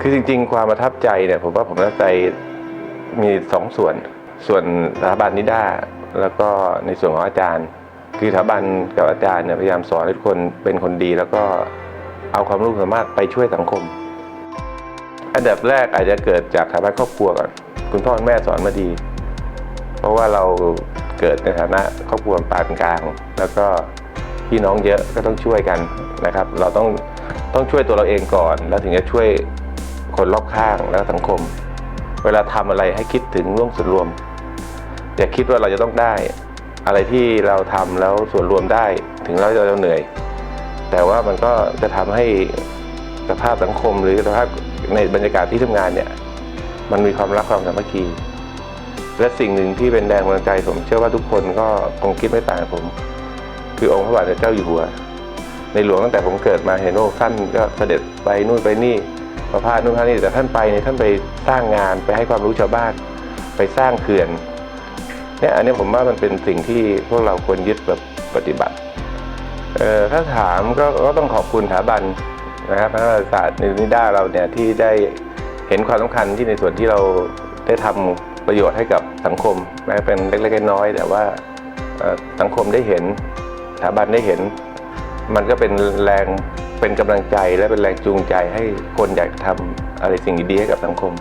คือจริง ๆ ความประทับใจเนี่ยผมว่าผมประทับใจมีสองส่วน ส่วนสถาบันนิด้าแล้วก็ในส่วนของอาจารย์ คือสถาบันกับอาจารย์เนี่ยพยายามสอนให้ทุกคนเป็นคนดี แล้วก็เอาความรู้ความสามารถไปช่วยสังคม อันดับแรกอาจจะเกิดจากสถาบันครอบครัวก่อน คุณพ่อคุณแม่สอนมาดี เพราะว่าเราเกิดในฐานะครอบครัวปานกลาง แล้วก็พี่น้องเยอะก็ต้องช่วยกันนะครับ เราต้องต้องช่วยตัวเราเองก่อน แล้วถึงจะช่วย คนรอบข้างแล้วก็สังคม เวลาทำอะไรให้คิดถึงร่วมส่วนรวม อย่าคิดว่าเราจะต้องได้ อะไรที่เราทำแล้วส่วนรวมได้ ถึงเราจะเหนื่อย แต่ว่ามันก็จะทำให้สภาพสังคมหรือสภาพในบรรยากาศที่ทำงานเนี่ย มันมีความรักความสามัคคี และสิ่งหนึ่งที่เป็นแรงบันดาลใจผมเชื่อว่าทุกคนก็คงคิดไม่ต่างผม คือองค์พระบาทเจ้าอยู่หัว ในหลวงตั้งแต่ผมเกิดมาเห็นโอ้ท่านก็เสด็จไปนู่นไปนี่ ประพาสนู่นพานี่แต่ท่านไปเนี่ยท่านไปสร้างงานไปให้ความรู้ชาวบ้านไปสร้างเขื่อนเนี่ยอันนี้ผมว่ามันเป็นสิ่งที่พวกเราควรยึดแบบปฏิบัติเอ่อถ้าถามก็ก็ต้องขอบคุณสถาบันนะครับพระราศาสตร์ในนิด้าเราเนี่ยที่ได้เห็นความสำคัญที่ในส่วนที่เราได้ทำประโยชน์ให้กับสังคมแม้เป็นเล็กๆน้อยๆแต่ว่าสังคมได้เห็นสถาบันได้เห็น มันก็เป็นแรง เป็นกำลังใจและเป็นแรงจูงใจให้คนอยากทำอะไรสิ่งดีๆให้กับสังคม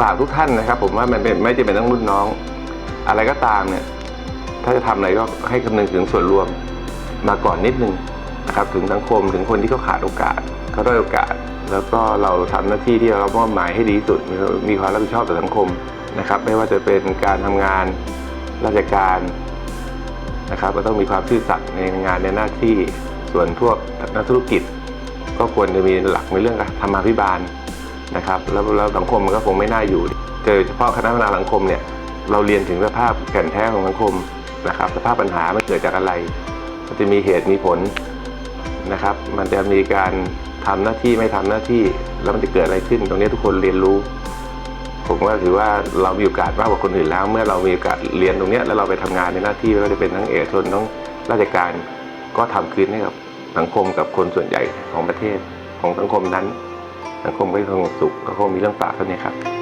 ฝากทุกท่านนะครับ ผมว่ามันเป็นไม่จำเป็นต้องรุ่นน้อง อะไรก็ตามเนี่ย ถ้าจะทำอะไรก็ให้คำนึงถึงส่วนรวมมาก่อนนิดนึงนะครับ ถึงสังคมถึงคนที่เขาขาดโอกาสเขาด้อยโอกาส แล้วก็เราทำหน้าที่ที่เรามอบหมายให้ดีที่สุดมีความรับผิดชอบต่อสังคมนะครับ ไม่ว่าจะเป็นการทำงานราชการนะครับก็ต้องมีความซื่อสัตย์ในงานในหน้าที่ส่วนพวกนักธุรกิจ ก็ควรจะมีหลักในเรื่องการธรรมาภิบาลนะครับแล้วแล้วสังคมมันก็คงไม่น่าอยู่โดยเฉพาะคณะพัฒนาสังคมเนี่ยเราเรียนถึงสภาพแก่นแท้ของสังคมนะครับสภาพปัญหามันเกิดจากอะไร มันจะมีเหตุมีผลนะครับ มันจะมีการทำหน้าที่ไม่ทำหน้าที่แล้วมันจะเกิดอะไรขึ้น ตรงนี้ทุกคนเรียนรู้ ผมว่าถือว่าเรามีโอกาสมากกว่าคนอื่นแล้ว เมื่อเรามีโอกาสเรียนตรงนี้แล้วเราไปทำงานในหน้าที่ไม่ว่าจะเป็นทั้งเอกชนทั้งราชการ ก็ทำคืนให้กับ สังคมกับคนส่วนใหญ่ของประเทศของสังคมนั้น สังคมก็สงบสุขก็คงมีเรื่องปากเท่านี้ครับ